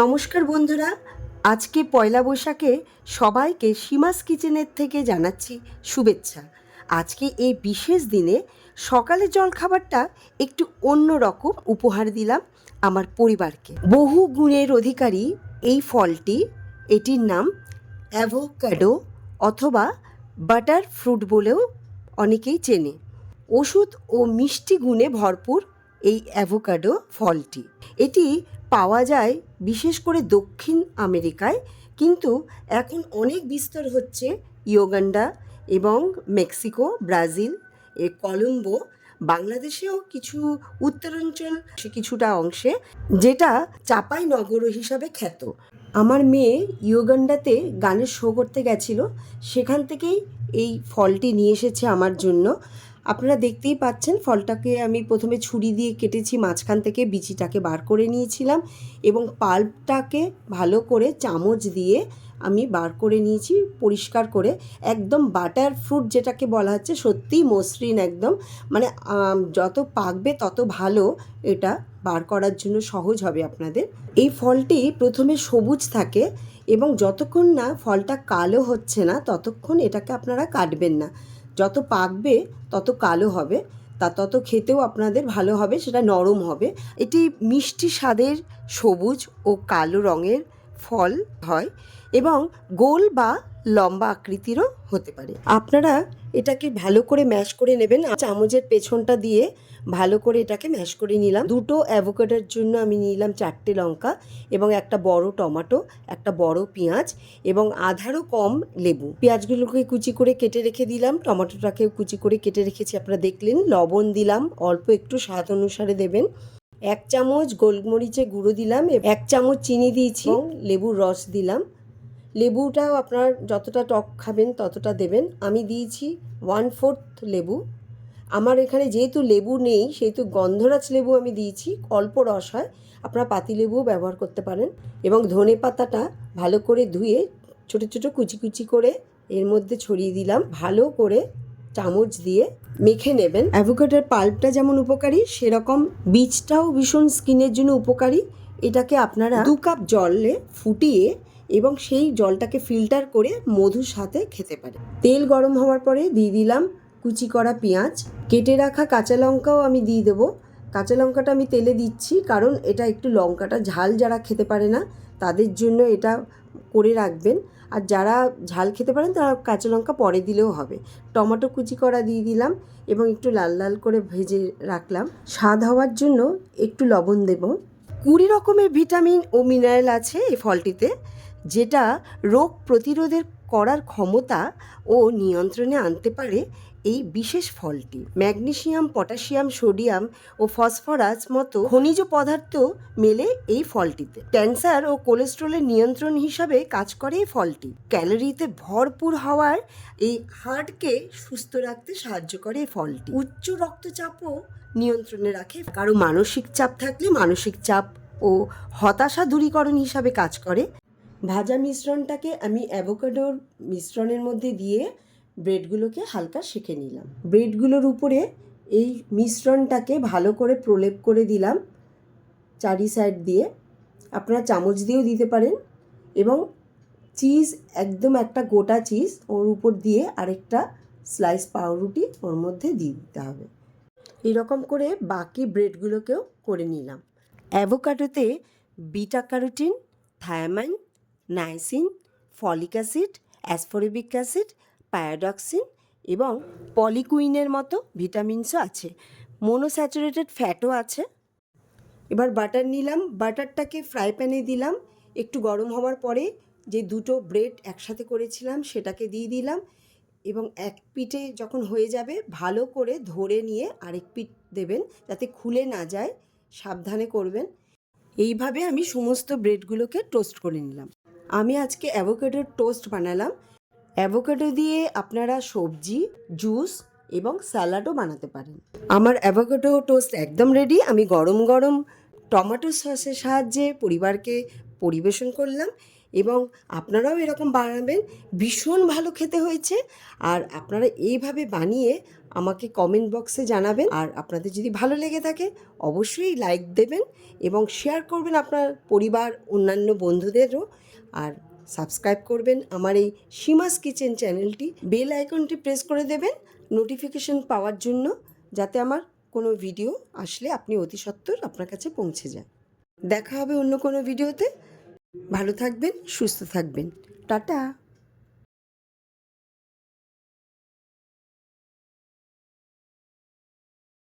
নমস্কার বন্ধুরা, আজকে পয়লা বৈশাখে সবাইকে সীমাস কিচেনের থেকে জানাচ্ছি শুভেচ্ছা। আজকে এই বিশেষ দিনে সকালে জলখাবারটা একটু অন্য রকম উপহার দিলাম আমার পরিবারকে। বহু গুণের অধিকারী এই ফলটি, এটির নাম অ্যাভোক্যাডো অথবা বাটার ফ্রুট বলেও অনেকেই চেনে। ওষুধ ও মিষ্টি গুণে ভরপুর এই অ্যাভোকাডো ফলটি। এটি পাওয়া যায় বিশেষ করে দক্ষিণ আমেরিকায়, কিন্তু এখন অনেক বিস্তার হচ্ছে ইয়োগান্ডা এবং মেক্সিকো, ব্রাজিল, এ কলম্বো, বাংলাদেশেও কিছু উত্তরাঞ্চল কিছুটা অংশে, যেটা চাপাই নগর হিসাবে খ্যাত। আমার মেয়ে ইয়োগান্ডাতে গানের শো করতে গেছিল, সেখান থেকেই এই ফলটি নিয়ে এসেছে আমার জন্য। আপনারা দেখতেই পাচ্ছেন ফলটাকে আমি প্রথমে ছুরি দিয়ে কেটেছি, মাঝখান থেকে বিচিটাকে বার করে নিয়েছিলাম এবং পাল্পটাকে ভালো করে চামচ দিয়ে আমি বার করে নিয়েছি, পরিষ্কার করে। একদম বাটার ফ্রুট যেটাকে বলা হচ্ছে, সত্যিই মসৃণ একদম। মানে যত পাকবে তত ভালো এটা বার করার জন্য সহজ হবে আপনাদের। এই ফলটি প্রথমে সবুজ থাকে এবং যতক্ষণ না ফলটা কালো হচ্ছে না, ততক্ষণ এটাকে আপনারা কাটবেন না। যত পাকবে, তত কালো হবে। তা তত খেতেও আপনাদের ভালো হবে, সেটা নরম হবে। এটি মিষ্টি স্বাদের সবুজ ও কালো রঙের ফল হয় এবং গোল বা লম্বা আকৃতিরও হতে পারে। আপনারা এটাকে ভালো করে ম্যাশ করে নেবেন। চামচের পেছনটা দিয়ে ভালো করে এটাকে ম্যাশ করে নিলাম। দুটো অ্যাভোকাডোর জন্য আমি নিলাম চারটে লঙ্কা এবং একটা বড় টমাটো, একটা বড় পেঁয়াজ এবং আধারও কম লেবু। পেঁয়াজগুলোকে কুচি করে কেটে রেখে দিলাম। টমেটোটাকেও কুচি করে কেটে রেখেছি। আপনারা দেখলেন, লবণ দিলাম। অল্প একটু স্বাদ অনুসারে দেবেন। এক চামচ গোলমরিচে গুঁড়ো দিলাম এক চামচ চিনি দিয়েছি এবং লেবুর রস দিলাম। লেবুটাও আপনার যতটা টক খাবেন ততটা দেবেন। আমি দিয়েছি ওয়ান ফোর্থ লেবু। আমার এখানে যেহেতু লেবু নেই সেহেতু গন্ধরাজ লেবু আমি দিয়েছি অল্প রস হয়। আপনারা পাতি লেবুও ব্যবহার করতে পারেন এবং ধনে পাতাটা ভালো করে ধুয়ে ছোটো ছোটো কুচি কুচি করে এর মধ্যে ছড়িয়ে দিলাম। ভালো করে চামচ দিয়ে মেখে নেবেন। অ্যাভোকাডোর পাল্পটা যেমন উপকারী, সেরকম বীজটাও ভীষণ স্কিনের জন্য উপকারী। এটাকে আপনারা দু কাপ জলে ফুটিয়ে এবং সেই জলটাকে ফিল্টার করে মধুর সাথে খেতে পারে তেল গরম হওয়ার পরে দিয়ে দিলাম কুচি করা পেঁয়াজ। কেটে রাখা কাঁচা লঙ্কাও আমি দিয়ে দেবো। কাঁচা লঙ্কাটা আমি তেলে দিচ্ছি কারণ এটা একটু লঙ্কাটা ঝাল যারা খেতে পারে না, তাদের জন্য এটা করে রাখবেন। আর যারা ঝাল খেতে পারেন তারা কাঁচা লঙ্কা পরে দিলেও হবে। টমেটো কুচি করা দিয়ে দিলাম এবং একটু লাল লাল করে ভেজে রাখলাম। স্বাদ হওয়ার জন্য একটু লবণ দেব। কুড়ি রকমের ভিটামিন ও মিনারেল আছে এই ফলটিতে, যেটা রোগ প্রতিরোধের করার ক্ষমতা ও নিয়ন্ত্রণে আনতে পারে এই বিশেষ ফলটি ম্যাগনেসিয়াম পটাশিয়াম সোডিয়াম ও ফসফরাস মতো খনিজ পদার্থ মেলে এই ফলটিতে। ক্যান্সার ও কোলেস্ট্রলের নিয়ন্ত্রণ হিসাবে কাজ করে এই ফলটি। ক্যালোরিতে ভরপুর হওয়ার এই হার্টকে সুস্থ রাখতে সাহায্য করে এই ফলটি। উচ্চ রক্তচাপও নিয়ন্ত্রণে রাখে। কারও মানসিক চাপ থাকলে মানসিক চাপ ও হতাশা দূরীকরণ হিসাবে কাজ করে। ভাজা মিশ্রণটাকে আমি অ্যাভোকাডোর মিশ্রণের মধ্যে দিয়ে ব্রেডগুলোকে হালকা সেঁকে নিলাম। ব্রেডগুলোর উপরে এই মিশ্রণটাকে ভালো করে প্রলেপ করে দিলাম চারি সাইড দিয়ে। আপনারা চামচ দিয়েও দিতে পারেন এবং চিজ, একদম একটা গোটা চিজ ওর উপর দিয়ে আরেকটা স্লাইস পাউরুটি ওর মধ্যে দিয়ে দিতে হবে। এরকম করে বাকি ব্রেডগুলোকেও করে নিলাম। অ্যাভোকাডোতে beta carotene thiamine, niacin, folic acid, ascorbic acid pyridoxine এবং পলিকুইনের মতো ভিটামিনসও আছে। মোনোস্যাচুরেটেড ফ্যাটও আছে। এবার বাটার নিলাম। বাটারটাকে ফ্রাই প্যানে দিলাম। একটু গরম হওয়ার পরে যে দুটো ব্রেড একসাথে করেছিলাম, সেটাকে দিয়ে দিলাম এবং এক পিঠে যখন হয়ে যাবে, ভালো করে ধরে নিয়ে আরেক পিঠ দেবেন যাতে খুলে না যায়। সাবধানে করবেন। এইভাবে আমি সমস্ত ব্রেডগুলোকে টোস্ট করে নিলাম। আমি আজকে অ্যাভোকাডোর টোস্ট বানালাম। অ্যাভোকাডো দিয়ে আপনারা সবজি, জুস এবং স্যালাডও বানাতে পারেন। আমার অ্যাভোকাডো টোস্ট একদম রেডি আমি গরম গরম টমেটো সসের সাহায্যে পরিবারকে পরিবেশন করলাম এবং আপনারাও এরকম বানাবেন। ভীষণ ভালো খেতে হয়েছে। আর আপনারা এইভাবে বানিয়ে আমাকে কমেন্ট বক্সে জানাবেন। আর আপনাদের যদি ভালো লেগে থাকে, অবশ্যই লাইক দেবেন এবং শেয়ার করবেন আপনার পরিবার, অন্যান্য বন্ধুদেরও। আর সাবস্ক্রাইব করবেন। আমার এই সীমাস কিচেন চ্যানেলটি বেল আইকনটি প্রেস করে দেবেন নোটিফিকেশন পাওয়ার জন্য, যাতে আমার কোনো ভিডিও আসলে আপনি অতি সত্বর আপনার কাছে পৌঁছে যান দেখা হবে অন্য কোনো ভিডিওতে। ভালো থাকবেন, সুস্থ থাকবেন। টাটা!